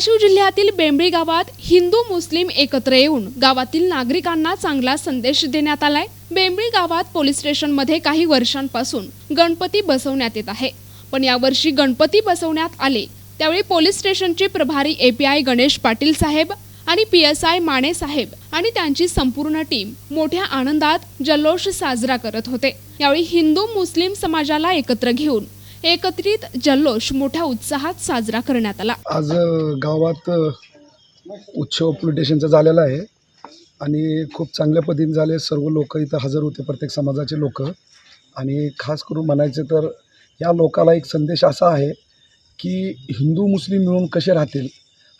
धाराशिव जिल्ह्यातील बेंबळी गावात हिंदू मुस्लिम एकत्र येऊन गावातील नागरिकांना चांगला संदेश देण्यात आलाय. बेंबळी गावात पोलीस स्टेशनमध्ये काही वर्षांपासून गणपती बसवण्यात येत आहे. पण यावर्षी गणपती बसवण्यात आले त्यावेळी पोलीस स्टेशनचे प्रभारी एपीआय गणेश पाटील साहेब आणि पी एस आय माने साहेब आणि त्यांची संपूर्ण टीम मोठ्या आनंदात जल्लोष साजरा करत होते. यावेळी हिंदू मुस्लिम समाजाला एकत्र घेऊन एकत्रित जल्लोष मोठ्या उत्साहात साजरा करण्यात आला. आज गावात उत्सव पोलीस झालेलं झालेला आहे. आणि खूप चांगल्या पद्धतीने झाले. सर्व लोक इथं हजर होते प्रत्येक समाजाचे लोक. आणि खास करून म्हणायचं तर या लोकाला एक संदेश असा आहे की हिंदू मुस्लिम मिळून कसे राहतील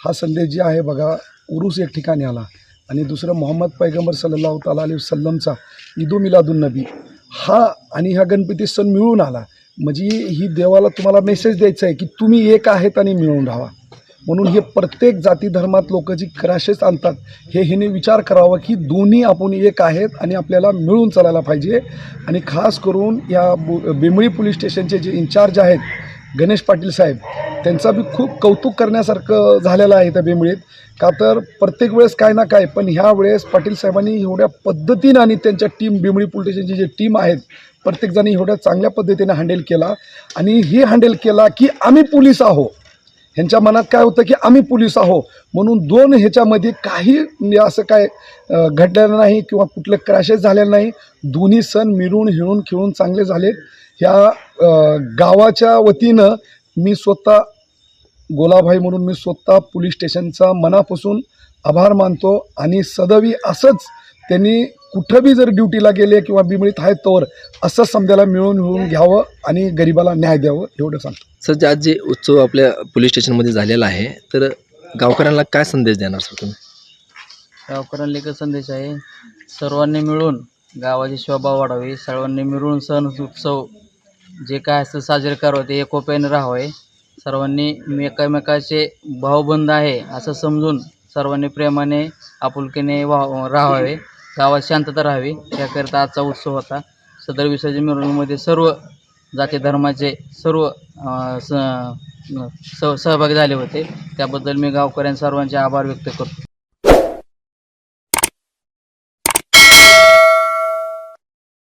हा संदेश जे आहे बघा उरूस एक ठिकाणी आला. आणि दुसरं मोहम्मद पैगंबर सल्लाह ताला अली वसल्लमचा ईदू मिलादुन नबी. हा आणि हा गणपती सण मिळून आला. म्हणजे ही देवाला तुम्हाला मेसेज द्यायचा आहे की तुम्ही एक आहेत आणि मिळून राहा. म्हणून हे प्रत्येक जाती धर्मात लोक जी क्रॅशेस आणतात हे ह्याने विचार करावा की दोन्ही आपण एक आहेत आणि आपल्याला मिळून चालायला पाहिजे. आणि खास करून या बु- पोलीस स्टेशनचे जे इन्चार्ज आहेत गणेश पाटील साहेब त्यांचा बी खूप कौतुक करण्यासारखं झालेलं आहे त्या बेंबळीत का तर प्रत्येक वेळेस काय ना काय पण ह्या वेळेस पाटील साहेबांनी एवढ्या पद्धतीनं आणि त्यांच्या टीम बिमळी पोलीस जी टीम आहेत प्रत्येकजणी एवढ्या चांगल्या पद्धतीने हँडल केला. आणि हे हँडल केला की आम्ही पोलीस आहो. ह्यांच्या मनात काय होतं की आम्ही पोलीस आहो. म्हणून दोन ह्याच्यामध्ये काही म्हणजे असं काय घडलेलं नाही किंवा कुठले क्रॅशेस झालेलं नाही. दोन्ही सण मिळून हिळून खेळून चांगले झालेत. ह्या गावाच्या वतीनं मी स्वतः गोलाभाई म्हणून मी स्वतः पोलीस स्टेशनचा मनापासून आभार मानतो आणि सदवी असंच त्यांनी कुठं बी जर ड्युटीला गेले किंवा बिमळीत आहेत तोवर असं समजायला मिळून मिळून घ्यावं आणि गरिबाला न्याय द्यावं एवढं सांगतो. सर जे आज जे उत्सव आपल्या पोलीस स्टेशनमध्ये झालेला आहे तर गावकऱ्यांना काय संदेश देणार सर तुम्ही? गावकऱ्यांना एकच संदेश आहे सर्वांनी मिळून गावाची शोभा वाढावी सर्वांनी मिळून सण उत्सव जे काय असतं साजरे करावं ते एकोप्याने राहावे. सर्वांनी एकमेकाचे भावबंध आहे असं समजून सर्वांनी प्रेमाने आपुलकीने वा राहावे. गावात शांतता राहावी. त्याकरिता आजचा उत्सव होता. सदर विसर्जन मिरवणुकीमध्ये सर्व जाती धर्माचे सर्व स सहभागी झाले होते. त्याबद्दल मी गावकऱ्यांना सर्वांचे आभार व्यक्त करतो.